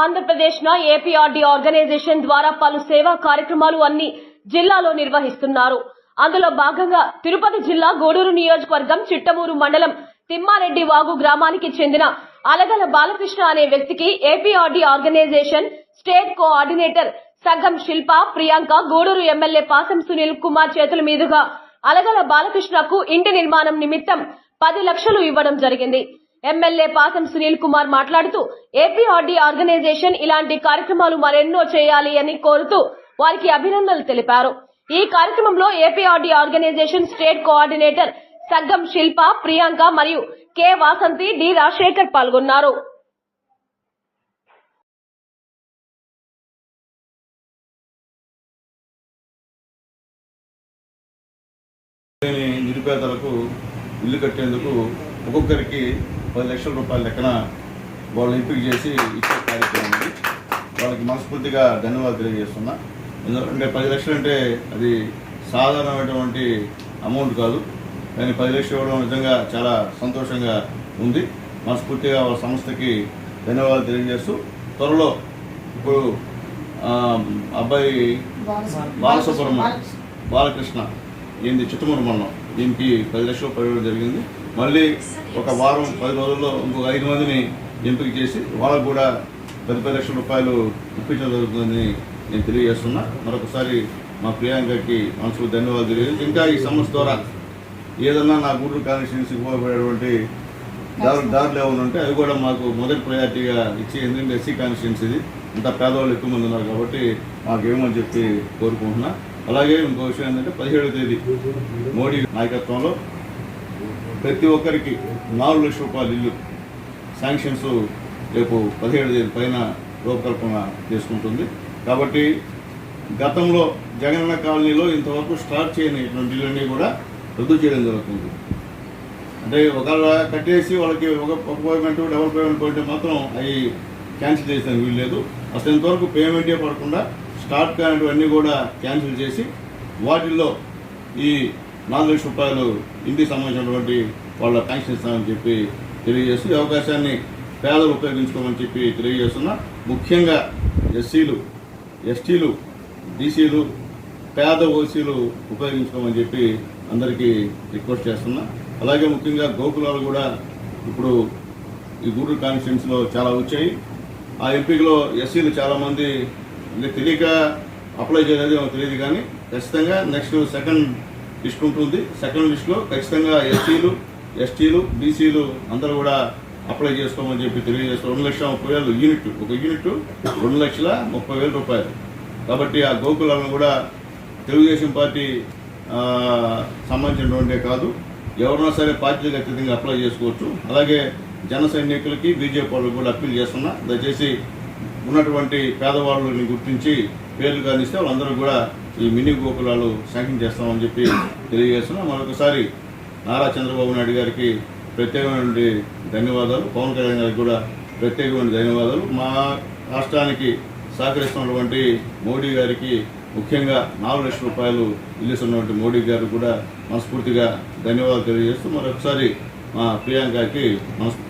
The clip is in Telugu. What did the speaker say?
ఆంధ్రప్రదేశ్ ఏపీఆర్డీ ఆర్గనైజేషన్ ద్వారా పలు సేవా కార్యక్రమాలు అన్ని జిల్లాలో నిర్వహిస్తున్నారు. అందులో భాగంగా తిరుపతి జిల్లా గూడూరు నియోజకవర్గం చిట్టమూరు మండలం తిమ్మారెడ్డి వాగు గ్రామానికి చెందిన అలగల బాలకృష్ణ అనే వ్యక్తికి ఏపీఆర్డీ ఆర్గనైజేషన్ స్టేట్ కోఆర్డినేటర్ సగం శిల్ప ప్రియాంక గూడూరు ఎమ్మెల్యే పాసం సునీల్ కుమార్ చేతుల మీదుగా అలగల బాలకృష్ణకు ఇంటి నిర్మాణం నిమిత్తం పది లక్షలు ఇవ్వడం జరిగింది. ఎమ్మెల్యే పాసం సునీల్ కుమార్ మాట్లాడుతూ ఏపీఆర్డీ ఆర్గనైజేషన్ ఇలాంటి కార్యక్రమాలు మరెన్నో చేయాలి అని కోరుతూ వారికి అభినందనలు తెలిపారు. ఈ కార్యక్రమంలో APRD organisation state coordinator Saggam Shilpa Priyanka మరియు కె వాసంతి డి రాజశేఖర్ పాల్గొన్నారు. నిరుపేదలకు ఇల్లు కట్టేందుకు ఒక్కొక్కరికి పది లక్షల రూపాయల లెక్కన వాళ్ళు ఎంపిక చేసి ఇచ్చే కార్యక్రమం ఉంది వాళ్ళకి మనస్ఫూర్తిగా ధన్యవాదాలు తెలియజేస్తున్నా. ఎందుకంటే పది లక్షలు అంటే అది సాధారణమైనటువంటి అమౌంట్ కాదు. కానీ పది లక్షలు ఇవ్వడం నిజంగా చాలా సంతోషంగా ఉంది. మనస్ఫూర్తిగా వాళ్ళ సంస్థకి ధన్యవాదాలు తెలియజేస్తూ త్వరలో ఇప్పుడు అబ్బాయి బాలసుబ్రహ్మణ్యం. బాలకృష్ణ ఈయనది చిత్తమూరు మండలం దీనికి పది లక్షలు పడడం జరిగింది. మళ్ళీ ఒక వారం పది రోజుల్లో ఇంకొక ఐదు మందిని ఎంపిక చేసి వాళ్ళకు కూడా పది పది లక్షల రూపాయలు ఇప్పించడం జరుగుతుందని నేను తెలియజేస్తున్నా. మరొకసారి మా ప్రియాంకకి మనసుకు ధన్యవాదాలు తెలియజేసి ఇంకా ఈ సమస్య ద్వారా ఏదన్నా నా గూడూరు కాన్స్టిట్యూన్సీకి ఉపయోగపడేటువంటి దారులు దారులు ఏమైనా ఉంటే అవి కూడా మాకు మొదటి ప్రయారిటీగా ఇచ్చి ఎందుకంటే ఎస్సీ కాన్స్టిట్యూన్సీ ఇది ఇంత పేదవాళ్ళు ఎక్కువ మంది ఉన్నారు కాబట్టి మాకు ఏమని చెప్పి కోరుకుంటున్నా. అలాగే ఇంకో విషయం ఏంటంటే పదిహేడవ తేదీ మోడీ నాయకత్వంలో ప్రతి ఒక్కరికి నాలుగు లక్షల రూపాయలు ఇల్లు శాంక్షన్స్ రేపు పదిహేడు తేదీ పైన రూపకల్పన చేసుకుంటుంది. కాబట్టి గతంలో జగనన్న కాలనీలో ఇంతవరకు స్టార్ట్ చేయని ఇటువంటి ఇళ్ళన్నీ కూడా రద్దు చేయడం జరుగుతుంది. అంటే ఒకవేళ కట్టేసి వాళ్ళకి ఒక ఒక పేమెంట్ డబుల్ పేమెంట్ పోతే మాత్రం అవి క్యాన్సిల్ చేసాను వీలు లేదు అసలు ఇంతవరకు పేమెంటే పడకుండా స్టార్ట్ కానివన్నీ కూడా క్యాన్సిల్ చేసి వాటిల్లో ఈ నాలుగు లక్షల రూపాయలు ఇంటికి సంబంధించినటువంటి వాళ్ళ పెన్షన్ ఇస్తామని చెప్పి తెలియజేస్తూ ఈ అవకాశాన్ని పేదలు ఉపయోగించుకోమని చెప్పి తెలియజేస్తున్నా. ముఖ్యంగా ఎస్సీలు ఎస్టీలు బీసీలు పేద ఓసీలు ఉపయోగించుకోమని చెప్పి అందరికీ రిక్వెస్ట్ చేస్తున్నా. అలాగే ముఖ్యంగా గోకులాలు కూడా ఇప్పుడు ఈ గూడూరు కాన్స్టిట్యున్సీలో చాలా వచ్చాయి. ఆ ఎంపికలో ఎస్సీలు చాలామంది అంటే తెలియక అప్లై చేయలేదు తెలియదు కానీ ఖచ్చితంగా నెక్స్ట్ సెకండ్ లిస్ట్ ఉంటుంది. సెకండ్ లిస్ట్లో ఖచ్చితంగా ఎస్సీలు ఎస్టీలు బీసీలు అందరూ కూడా అప్లై చేసుకోమని చెప్పి తెలియజేస్తారు రెండు లక్షల ముప్పై వేలు యూనిట్ ఒక యూనిట్ రెండు లక్షల ముప్పై వేల రూపాయలు. కాబట్టి ఆ గోకులాలను కూడా తెలుగుదేశం పార్టీ ఆ, కాదు. ఎవరైనా సరే పార్టీలకు అత్యధికంగా అప్లై చేసుకోవచ్చు. అలాగే జన సైనికులకి బీజేపీ వాళ్ళకి కూడా అప్పీల్ చేస్తున్నా. దయచేసి ఉన్నటువంటి పేదవాళ్ళని గుర్తించి పేర్లు కానిస్తే వాళ్ళందరూ కూడా ఈ మినీ గోకులాలు శాంక్షన్ చేస్తామని చెప్పి తెలియజేస్తున్నాం. మరొకసారి నారా చంద్రబాబు నాయుడు గారికి ప్రత్యేకమైనటువంటి ధన్యవాదాలు. పవన్ కళ్యాణ్ గారికి కూడా ప్రత్యేకమైన ధన్యవాదాలు. మా రాష్ట్రానికి సహకరిస్తున్నటువంటి మోడీ గారికి ముఖ్యంగా నాలుగు లక్షల రూపాయలు ఇల్లుస్తున్నటువంటి మోడీ గారికి కూడా మనస్ఫూర్తిగా ధన్యవాదాలు తెలియజేస్తూ మరొకసారి మా ప్రియాంకకి మనస్ఫూర్తి